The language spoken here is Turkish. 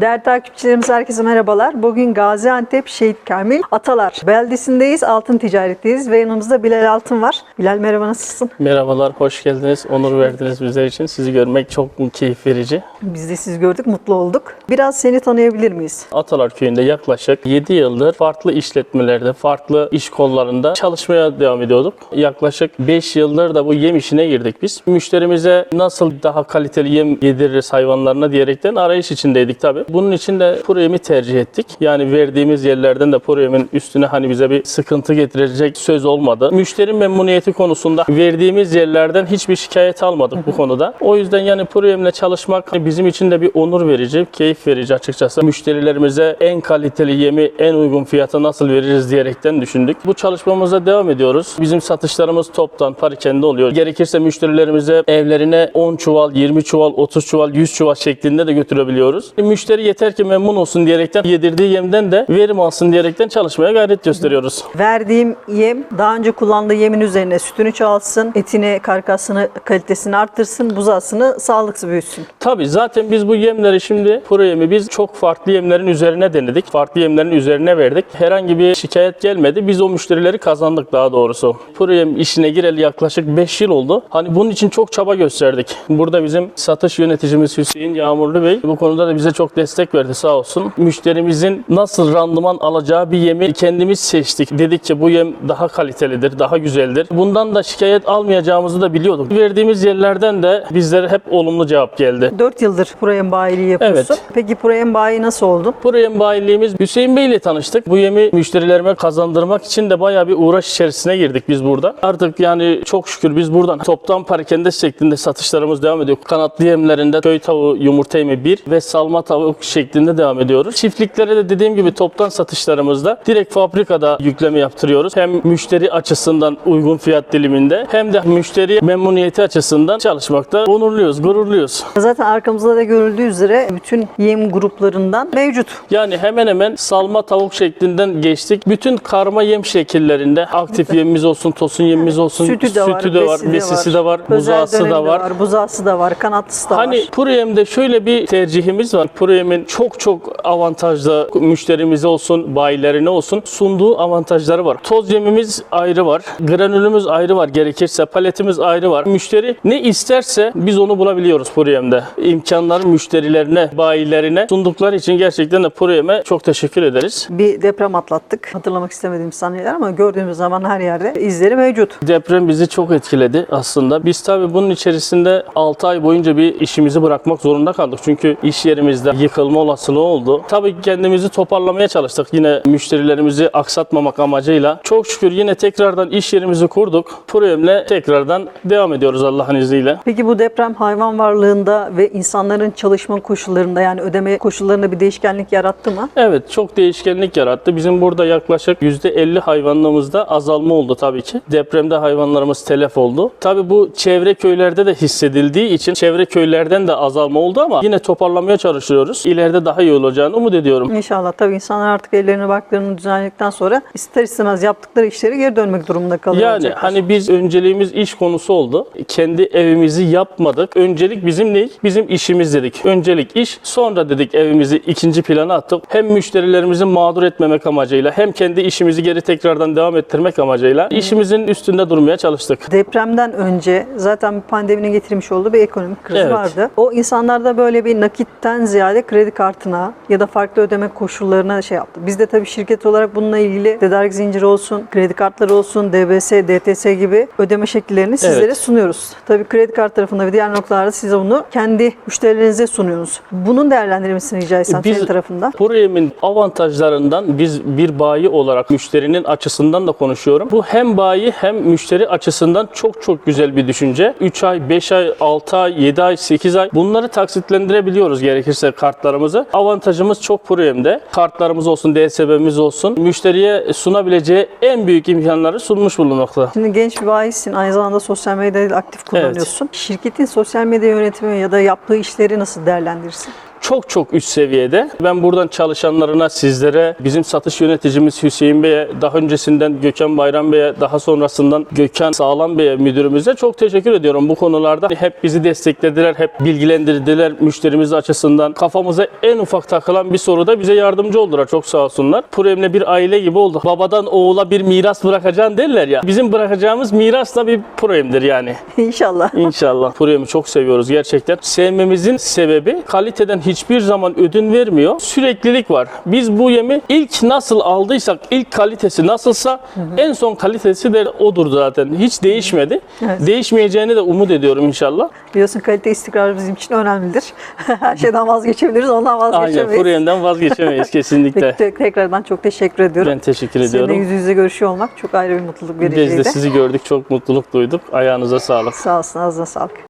Değerli takipçilerimiz herkese merhabalar. Bugün Gaziantep Şehit Kamil Atalar beldesindeyiz. Altın ticaretteyiz ve yanımızda Bilal Altın var. Bilal merhaba nasılsın? Merhabalar, hoş geldiniz. Onur verdiniz bizler için. Sizi görmek çok keyif verici. Biz de sizi gördük, mutlu olduk. Biraz seni tanıyabilir miyiz? Atalar Köyü'nde yaklaşık 7 yıldır farklı işletmelerde, farklı iş kollarında çalışmaya devam ediyorduk. Yaklaşık 5 yıldır da bu yem işine girdik biz. Müşterimize nasıl daha kaliteli yem yediririz hayvanlarına diyerekten arayış içindeydik tabii. Bunun için de kuru yemi tercih ettik. Yani verdiğimiz yerlerden de kuru yemin üstüne hani bize bir sıkıntı getirecek söz olmadı. Müşteri memnuniyeti konusunda verdiğimiz yerlerden hiçbir şikayet almadık bu konuda. O yüzden yani kuru yemle çalışmak bizim için de bir onur verici, keyif verici açıkçası. Müşterilerimize en kaliteli yemi en uygun fiyata nasıl veririz diyerekten düşündük. Bu çalışmamıza devam ediyoruz. Bizim satışlarımız toptan parakende oluyor. Gerekirse müşterilerimize evlerine 10 çuval, 20 çuval, 30 çuval, 100 çuval şeklinde de götürebiliyoruz. Müşteri yeter ki memnun olsun diyerekten yedirdiği yemden de verim alsın diyerekten çalışmaya gayret gösteriyoruz. Verdiğim yem daha önce kullandığı yemin üzerine sütünü çoğaltsın, etini, karkasını, kalitesini arttırsın, buzağısını sağlıklı büyütsün. Tabii zaten biz bu yemleri şimdi kuru yemi biz çok farklı yemlerin üzerine denedik. Farklı yemlerin üzerine verdik. Herhangi bir şikayet gelmedi. Biz o müşterileri kazandık daha doğrusu. Kuru yem işine gireli yaklaşık 5 yıl oldu. Hani bunun için çok çaba gösterdik. Burada bizim satış yöneticimiz Hüseyin Yağmurlu Bey bu konuda da bize çok destek verdi sağ olsun. Müşterimizin nasıl randıman alacağı bir yemi kendimiz seçtik. Dedikçe bu yem daha kalitelidir, daha güzeldir. Bundan da şikayet almayacağımızı da biliyorduk. Verdiğimiz yerlerden de bizlere hep olumlu cevap geldi. 4 yıldır Proyem bayiliği yapıyorsun. Evet. Peki Proyem bayi nasıl oldun? Buraya bayiliğimiz Hüseyin Bey ile tanıştık. Bu yemi müşterilerime kazandırmak için de bayağı bir uğraş içerisine girdik biz burada. Artık yani çok şükür biz buradan toptan parakende şeklinde satışlarımız devam ediyor. Kanatlı yemlerinde köy tavuğu yumurta yemi 1 ve salma tavuk şeklinde devam ediyoruz. Çiftliklere de dediğim gibi toptan satışlarımızda direkt fabrikada yükleme yaptırıyoruz. Hem müşteri açısından uygun fiyat diliminde hem de müşteri memnuniyeti açısından çalışmakta onurluyuz, gururluyuz. Zaten arkamızda da görüldüğü üzere bütün yem gruplarından mevcut. Yani hemen hemen salma tavuk şeklinden geçtik. Bütün karma yem şekillerinde aktif yemimiz olsun, tosun yemimiz olsun, Sütü de var, de var, besisi var, de var, buzağısı da var. buzağısı da var, kanatlısı da Hani var. Puru Yem'de şöyle bir tercihimiz var. Puru Yem'in çok çok avantajlı müşterimize olsun, bayilerine olsun sunduğu avantajları var. Toz yemimiz ayrı var. Granülümüz ayrı var. Gerekirse paletimiz ayrı var. Müşteri ne isterse biz onu bulabiliyoruz Puru Yem'de. İmkanları müşterilerine, bayilerine sundukları için gerçekten de Puru Yem'e çok teşekkür ederiz. Bir deprem atlattık. Hatırlamak istemediğim sahneler ama gördüğümüz zaman her yerde izleri mevcut. Deprem bizi çok etkiledi aslında. Biz tabii bunun içerisinde 6 ay boyunca bir işimizi bırakmak zorunda kaldık. Çünkü iş yerimizde yıkılma olasılığı oldu. Tabii kendimizi toparlamaya çalıştık. Yine müşterilerimizi aksatmamak amacıyla. Çok şükür yine tekrardan iş yerimizi kurduk. Projemle tekrardan devam ediyoruz Allah'ın izniyle. Peki bu deprem hayvan varlığında ve insanların çalışma koşullarında yani ödeme koşullarında bir değişkenlik yarattı mı? Evet çok değişkenlik yarattı. Bizim burada yaklaşık %50 hayvanlığımızda azalma oldu tabii ki. Depremde hayvanlarımız telef oldu. Tabii bu çevre köylerde de hissedildiği için çevre köylerden de azalma oldu ama yine toparlamaya çalışıyoruz. İleride daha iyi olacağını umut ediyorum. İnşallah tabii insanlar artık ellerini baklarını düzenledikten sonra ister istemez yaptıkları işleri geri dönmek durumunda kalıyor Yani olacaklar. hani biz önceliğimiz iş konusu oldu. Kendi evimizi yapmadık. Öncelik bizim ne? Bizim işimiz dedik. Öncelik iş. Sonra dedik evimizi ikinci plana attık. Hem müşterilerimizi mağdur etmemek amacıyla hem kendi işimizi geri tekrardan devam ettirmek amacıyla işimizin üstünde durmaya çalıştık. Depremden önce zaten pandeminin getirmiş olduğu bir ekonomik kriz Evet. vardı. O insanlarda böyle bir nakitten ziyade kredi kartına ya da farklı ödeme koşullarına şey yaptı. Biz de tabii şirket olarak bununla ilgili tedarik zinciri olsun, kredi kartları olsun, DBS, DTS gibi ödeme şekillerini sizlere Evet. sunuyoruz. Tabii kredi kart tarafında ve diğer noktalarda size bunu kendi müşterilerinize sunuyorsunuz. Bunun değerlendirilmesini rica etsem Biz- senin tarafından. Proyemin avantajlarından biz bir bayi olarak müşterinin açısından da konuşuyorum. Bu hem bayi hem müşteri açısından çok çok güzel bir düşünce. 3 ay, 5 ay, 6 ay, 7 ay, 8 ay bunları taksitlendirebiliyoruz gerekirse kartlarımızı. Avantajımız çok Proyem'de. Kartlarımız olsun, DSB'miz olsun müşteriye sunabileceği en büyük imkanları sunmuş bulunmakta. Şimdi genç bir bayisin, aynı zamanda sosyal medyayı aktif kullanıyorsun. Şirketin sosyal medya yönetimi ya da yaptığı işleri nasıl değerlendirirsin? Çok çok üst seviyede. Ben buradan çalışanlarına, sizlere, bizim satış yöneticimiz Hüseyin Bey'e, daha öncesinden Gökhan Bayram Bey'e, daha sonrasından Gökhan Sağlam Bey'e müdürümüze çok teşekkür ediyorum bu konularda. Hep bizi desteklediler, hep bilgilendirdiler müşterimiz açısından. Kafamıza en ufak takılan bir soruda bize yardımcı oldular. Çok sağ olsunlar. Purem'le bir aile gibi olduk. Babadan oğula bir miras bırakacaksın derler ya. Bizim bırakacağımız miras da bir Purem'dir yani. İnşallah. İnşallah. Purem'i çok seviyoruz gerçekten. Sevmemizin sebebi kaliteden hiçbir zaman ödün vermiyor. Süreklilik var. Biz bu yemi ilk nasıl aldıysak, ilk kalitesi nasılsa en son kalitesi de odur zaten. Hiç değişmedi. Evet. Değişmeyeceğini de umut ediyorum inşallah. Biliyorsun kalite istikrar bizim için önemlidir. Her şeyden vazgeçebiliriz, ondan Aynen vazgeçemeyiz. Purem'den vazgeçemeyiz kesinlikle. Peki, tekrardan çok teşekkür ediyorum. Ben teşekkür ediyorum. yüz yüze görüşüyor olmak çok ayrı bir mutluluk Biz vericiydi. de sizi gördük. Çok mutluluk duyduk. Ayağınıza sağlık. Sağ olsun, ağzına sağlık.